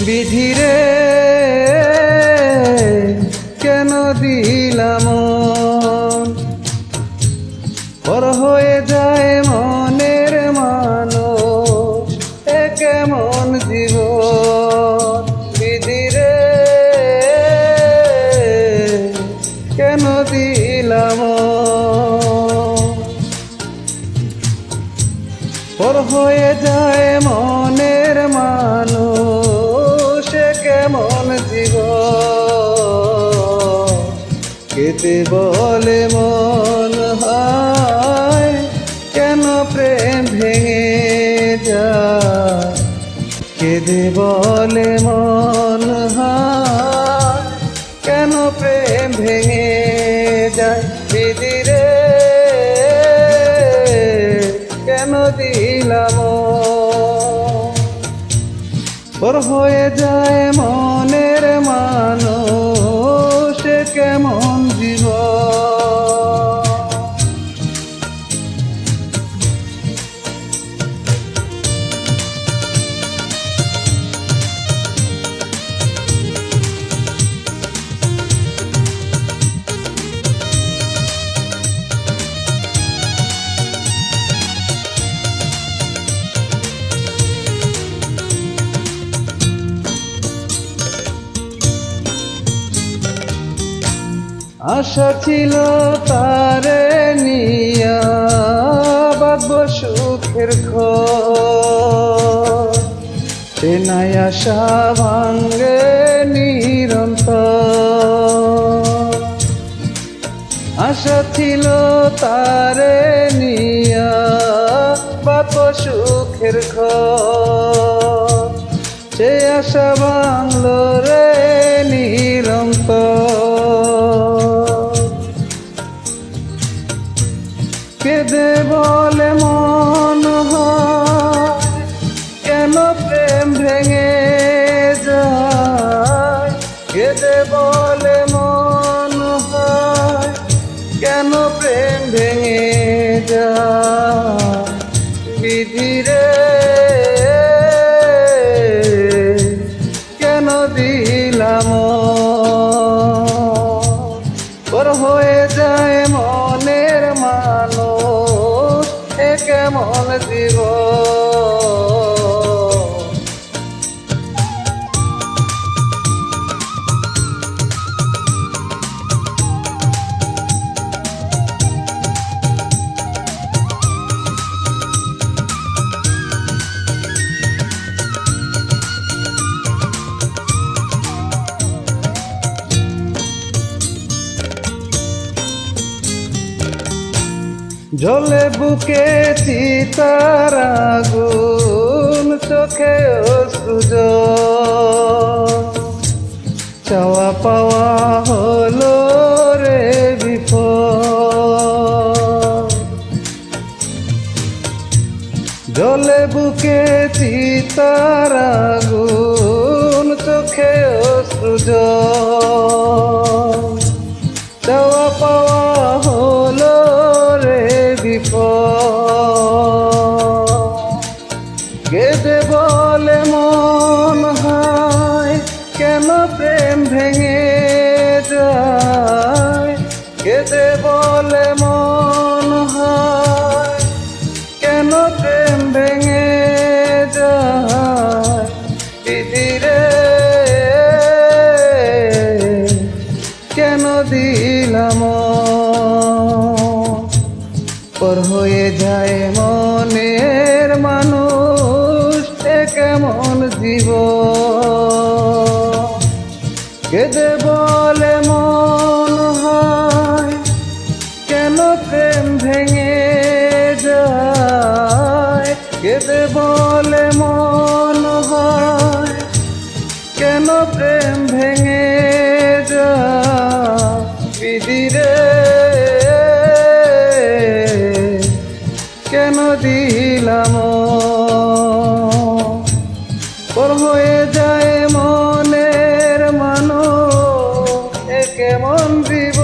বিধিরে কেন দিলাম? পর হয়ে যায় মনের মানুষ, এ কেমন জীবন? বিধিরে কেন দিলাম? পর হয়ে যায় মনের কেতে বলে, মন হয়, কেন প্রেম ভেঙে যায়? কেঁদে বলে, মন হয়, কেন প্রেম ভেঙে যায়? বিদিরে কেন দিলাম? ওর হয়ে যায় মনের মানুষ এ কেমন আশা ছিল তারে নিয়া সুখের নাই আশা ভাঙ্গে নিরন্তর। আশা ছিল তারে নিয়া সুখের সে আশা বাংলো রে কেঁদে বলে মন কেমন জীব জলে বুকে চিতার আগুন, চোখে অসুজ চাওয়া পাওয়া হলো রে বিপদ। জলে বুকে চিতার আগুন, চোখে অসুজ গেদে বলে মন হয় কেন প্রেম ভেঙে যায়? গেদে বলে মন হয়ে যায় মনের মানুষ কেমন জীব কেঁদে বলে মন হয়, কেন প্রেম ভেঙে যায়? কেঁদে বলে মন হয়, কেন প্রেম ভেঙে দিলাম। ওর হয়ে যায় মনের মানো একে কেমন জীব